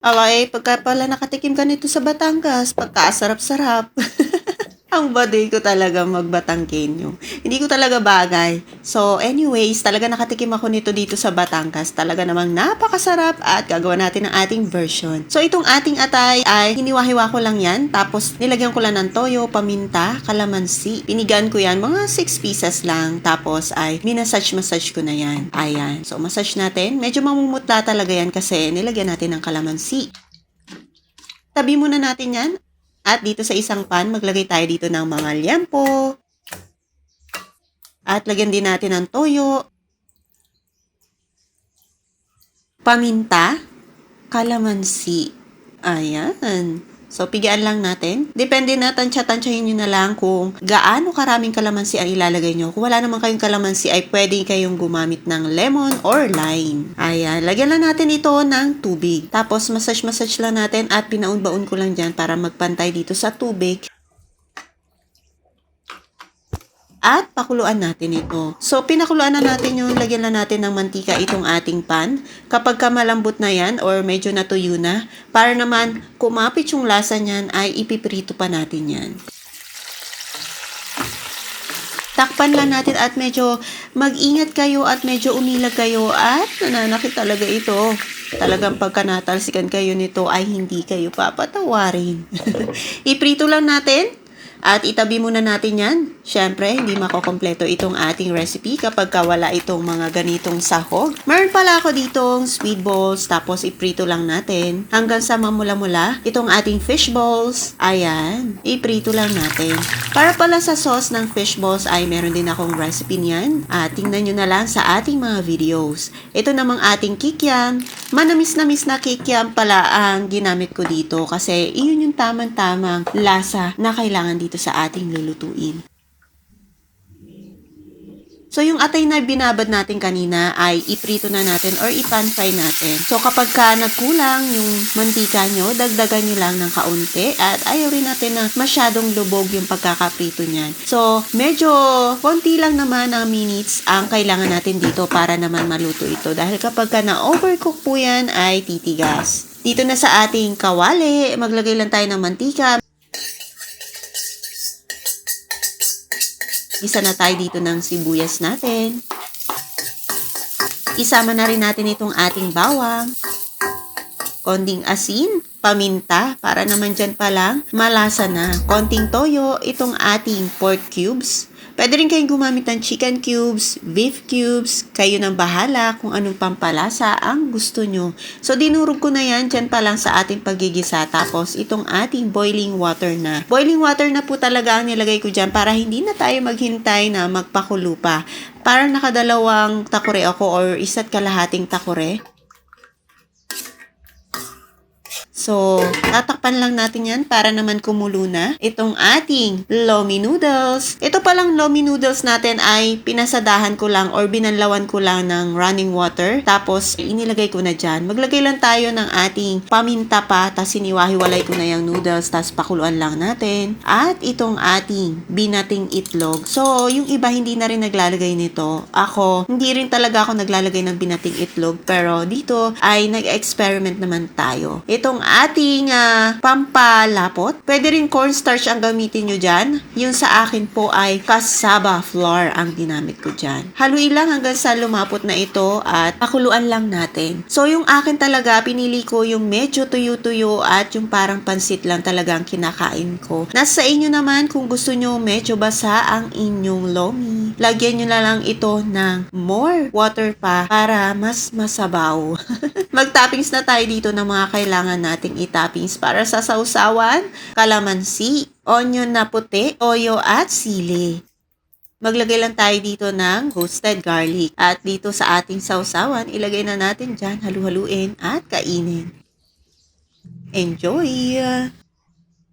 Okay, pagka pala nakatikim ka nito sa Batangas, pagkasarap-sarap. Ang baduy ko talaga magbatangkenyo. Hindi ko talaga bagay. So, anyways, talaga nakatikim ako nito dito sa Batangas. Talaga namang napakasarap at gagawa natin ang ating version. So, itong ating atay ay hiniwa-hiwa ko lang yan. Tapos, nilagyan ko lang ng toyo, paminta, kalamansi. Pinigan ko yan, mga 6 pieces lang. Tapos, ay minasage-massage ko na yan. Ayan. So, massage natin. Medyo mamumutla talaga yan kasi nilagyan natin ng kalamansi. Tabi muna natin yan at dito sa isang pan, maglagay tayo dito ng mga liempo. At lagyan din natin ng toyo. Paminta. Kalamansi. Ayan. So, pigaan lang natin. Depende na, tansya-tansyahin nyo na lang kung gaano karaming kalamansi ang ilalagay nyo. Kung wala naman kayong kalamansi, ay pwede kayong gumamit ng lemon or lime. Ayan, lagyan lang natin ito ng tubig. Tapos, massage-massage lang natin at pinaun-baon ko lang dyan para magpantay dito sa tubig. At pakuluan natin ito. So, pinakuluan na natin yung lagyan na natin ng mantika itong ating pan. Kapag ka malambot na yan or medyo natuyo na, para naman kumapit yung lasa niyan ay ipiprito pa natin yan. Takpan lang natin at medyo mag-ingat kayo at medyo umilag kayo at nananakit talaga ito. Talagang pagka natalsikan kayo nito ay hindi kayo papatawarin. Iprito lang natin at itabi muna natin yan. Siyempre, hindi makokompleto itong ating recipe kapag wala itong mga ganitong sahog. Meron pala ako ditong sweet balls, tapos iprito lang natin. Hanggang sa mamula-mula, itong ating fish balls. Ayan, iprito lang natin. Para pala sa sauce ng fish balls ay meron din akong recipe niyan. At tingnan nyo na lang sa ating mga videos. Ito namang ating kikiam. Manamis-namis na kikiam pala ang ginamit ko dito kasi iyon yung tamang-tamang lasa na kailangan dito sa ating lulutuin. So, yung atay na binabad natin kanina ay iprito na natin or ipan fry natin. So, kapag ka nagkulang yung mantika nyo, dagdagan nyo lang ng kaunti at ayaw rin natin na masyadong lubog yung pagkakaprito niyan. So, medyo konti lang naman ang minutes ang kailangan natin dito para naman maluto ito. Dahil kapag ka na-overcook po yan ay titigas. Dito na sa ating kawali, maglagay lang tayo ng mantika. Isa na tayo dito ng sibuyas natin. Isama na rin natin itong ating bawang. Konting asin, paminta, para naman dyan pa lang, malasa na. Konting toyo, itong ating pork cubes. Pwede rin kayong gumamit ng chicken cubes, beef cubes, kayo nang bahala kung anong pampalasa ang gusto nyo. So, dinurog ko na yan dyan pa lang sa ating pagigisa. Tapos, itong ating boiling water na. Boiling water na po talaga ang nilagay ko dyan para hindi na tayo maghintay na magpakulo pa. Parang nakadalawang takore ako or isa't kalahating takore. So, tatakpan lang natin yan para naman kumulo na itong ating lomi noodles. Ito palang lomi noodles natin ay pinasadahan ko lang or binanlawan ko lang ng running water. Tapos, inilagay ko na dyan. Maglagay lang tayo ng ating paminta pa, tapos siniwahiwalay ko na yung noodles, tapos pakuluan lang natin. At itong ating binating itlog. So, yung iba hindi na rin naglalagay nito. Ako, hindi rin talaga ako naglalagay ng binating itlog. Pero dito ay nag-experiment naman tayo. Itong ating uh, pampalapot. Pwede rin cornstarch ang gamitin nyo dyan. Yung sa akin po ay cassava flour ang ginamit ko dyan. Haluin lang hanggang sa lumapot na ito at pakuluan lang natin. So yung akin talaga, pinili ko yung medyo tuyo-tuyo at yung parang pansit lang talaga ang kinakain ko. Nasa inyo naman kung gusto nyo medyo basa ang inyong lomi. Lagyan nyo na lang ito ng more water pa para mas masabaw. Mag-toppings na tayo dito ng mga kailangan nating itoppings para sa sausawan, kalamansi, onion na puti, toyo at sili. Maglagay lang tayo dito ng roasted garlic. At dito sa ating sausawan, ilagay na natin dyan, halu-haluin at kainin. Enjoy!